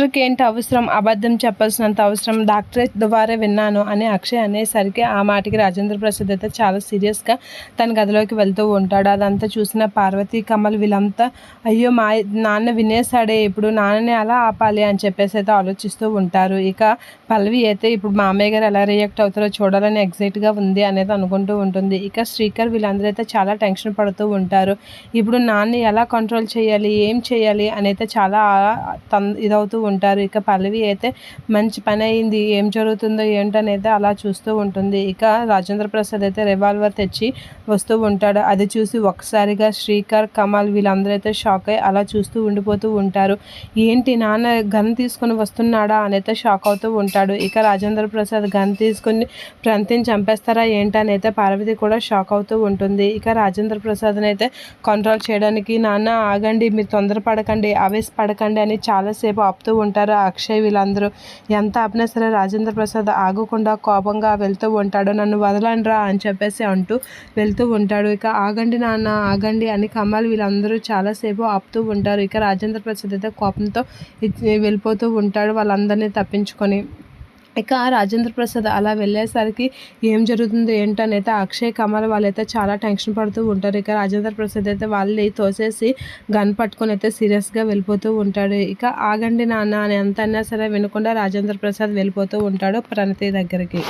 డాక్టర్కి ఏంటి అవసరం? అబద్ధం చెప్పాల్సినంత అవసరం? డాక్టర్ ద్వారా విన్నాను అని అక్షయ్ అనేసరికి ఆ మాటకి రాజేంద్ర ప్రసాద్ అయితే చాలా సీరియస్గా తన గదిలోకి వెళ్తూ ఉంటాడు. అదంతా చూసిన పార్వతి కమల్ వీళ్ళంతా అయ్యో మా నాన్న వినేసాడే ఇప్పుడు నాన్నని అలా ఆపాలి? అని చెప్పేసి అయితే ఆలోచిస్తూ ఉంటారు. ఇక పల్లవి అయితే ఇప్పుడు మామయ్య గారు ఎలా రియాక్ట్ అవుతారో చూడాలని ఎగ్జైట్గా ఉంది అనేది అనుకుంటూ ఉంటుంది. ఇక శ్రీకర్ వీళ్ళందరూ అయితే చాలా టెన్షన్ పడుతూ ఉంటారు. ఇప్పుడు నాన్న ఎలా కంట్రోల్ చేయాలి? ఏం చేయాలి? అనేది చాలా తన్ ఇదవుతూ ఉంటారు. ఇక పల్లవి అయితే మంచి పని అయింది. ఏం జరుగుతుందో ఏంటనేది అలా చూస్తూ ఉంటుంది. ఇక రాజేంద్ర ప్రసాద్ అయితే రివాల్వర్ తెచ్చి వస్తూ ఉంటాడు. అది చూసి ఒకసారిగా శ్రీకర్ కమల్ వీళ్ళందరూ అయితే షాక్ అయ్యి అలా చూస్తూ ఉండిపోతూ ఉంటారు. ఏంటి నాన్న గన్ తీసుకొని వస్తున్నాడా? అని అయితే షాక్ అవుతూ ఉంటాడు. ఇక రాజేంద్ర ప్రసాద్ గన్ తీసుకుని ప్రంతిని చంపేస్తారా ఏంటని అయితే పార్వతి కూడా షాక్ అవుతూ ఉంటుంది. ఇక రాజేంద్ర ప్రసాద్ని అయితే కంట్రోల్ చేయడానికి నాన్న ఆగండి మీరు తొందరపడకండి పడకండి అని చాలాసేపు ఆపుతూ ఉంటారు. అక్షయ్ వీళ్ళందరూ ఎంత ఆపినా సరే రాజేంద్ర ప్రసాద్ ఆగకుండా కోపంగా వెళ్తూ ఉంటాడు. నన్ను వదలండ్రా అని చెప్పేసి అంటూ వెళ్తూ ఉంటాడు. ఇక ఆగండి నాన్న ఆగండి అని కమల్ వీళ్ళందరూ చాలాసేపు ఆపుతూ ఉంటారు. ఇక రాజేంద్ర ప్రసాద్ అయితే కోపంతో వెళ్ళిపోతూ ఉంటాడు వాళ్ళందరినీ తప్పించుకొని. ఇక రాజేంద్ర ప్రసాద్ అలా వెళ్ళేసరికి ఏం జరుగుతుందో ఏంటనైతే అక్షయ్ కమల్ వాళ్ళైతే చాలా టెన్షన్ పడుతూ ఉంటారు. ఇక రాజేంద్ర ప్రసాద్ అయితే వాళ్ళని తోసేసి గన్ పట్టుకొని అయితే సీరియస్గా వెళ్ళిపోతూ ఉంటాడు. ఇక ఆగండి నాన్న అని ఎంత అన్నా సరే వినకుండా రాజేంద్ర ప్రసాద్ వెళ్ళిపోతూ ఉంటాడు ప్రణతి దగ్గరికి.